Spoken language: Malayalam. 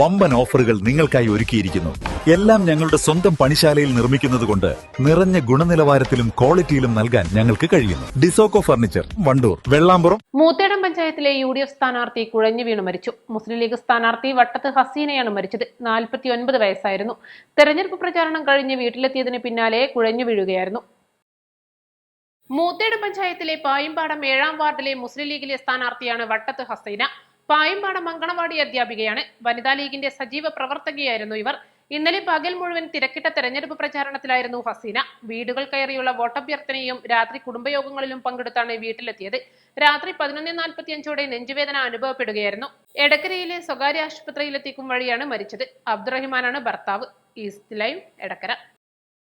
വമ്പൻ ഓഫറുകൾ നിങ്ങൾക്കായി ഒരുക്കിയിരിക്കുന്നു. എല്ലാം ഞങ്ങളുടെ സ്വന്തം പണിശാലയിൽ നിർമ്മിക്കുന്നതുകൊണ്ട് നിറഞ്ഞ ഗുണനിലവാരത്തിലും ക്വാളിറ്റിയിലും നൽകാൻ ഞങ്ങൾക്ക് കഴിയുന്നു. ഡിസോക്കോ ഫർണിച്ചർ വണ്ടൂർ വെള്ളാമ്പുറം. മൂത്തേടം പഞ്ചായത്തിലെ യു ഡി എഫ് സ്ഥാനാർത്ഥി കുഴഞ്ഞു വീണു മരിച്ചു. മുസ്ലിം ലീഗ് സ്ഥാനാർത്ഥി വട്ടത്ത് ഹസീനയാണ് മരിച്ചത്. നാൽപ്പത്തിയൊൻപത് വയസ്സായിരുന്നു. തെരഞ്ഞെടുപ്പ് പ്രചാരണം കഴിഞ്ഞ് വീട്ടിലെത്തിയതിന് പിന്നാലെ കുഴഞ്ഞു വീഴുകയായിരുന്നു. മൂത്തേടം പഞ്ചായത്തിലെ പായമ്പാടം ഏഴാം വാർഡിലെ മുസ്ലിം ലീഗിലെ സ്ഥാനാർത്ഥിയാണ് വട്ടത്ത് ഹസീന. പായമ്പാടം അങ്കണവാടി അധ്യാപികയാണ്. വനിതാ ലീഗിന്റെ സജീവ പ്രവർത്തകയായിരുന്നു ഇവർ. ഇന്നലെ പകൽ മുഴുവൻ തിരക്കിട്ട തെരഞ്ഞെടുപ്പ് പ്രചാരണത്തിലായിരുന്നു ഹസീന. വീടുകൾ കയറിയുള്ള വോട്ടഭ്യർത്ഥനയും രാത്രി കുടുംബയോഗങ്ങളിലും പങ്കെടുത്താണ് വീട്ടിലെത്തിയത്. രാത്രി പതിനൊന്ന് നാൽപ്പത്തിയഞ്ചോടെ നെഞ്ചുവേദന അനുഭവപ്പെടുകയായിരുന്നു. എടക്കരയിലെ സ്വകാര്യ ആശുപത്രിയിലെത്തിക്കും വഴിയാണ് മരിച്ചത്. അബ്ദുറഹിമാനാണ് ഭർത്താവ്. East live Edakkara.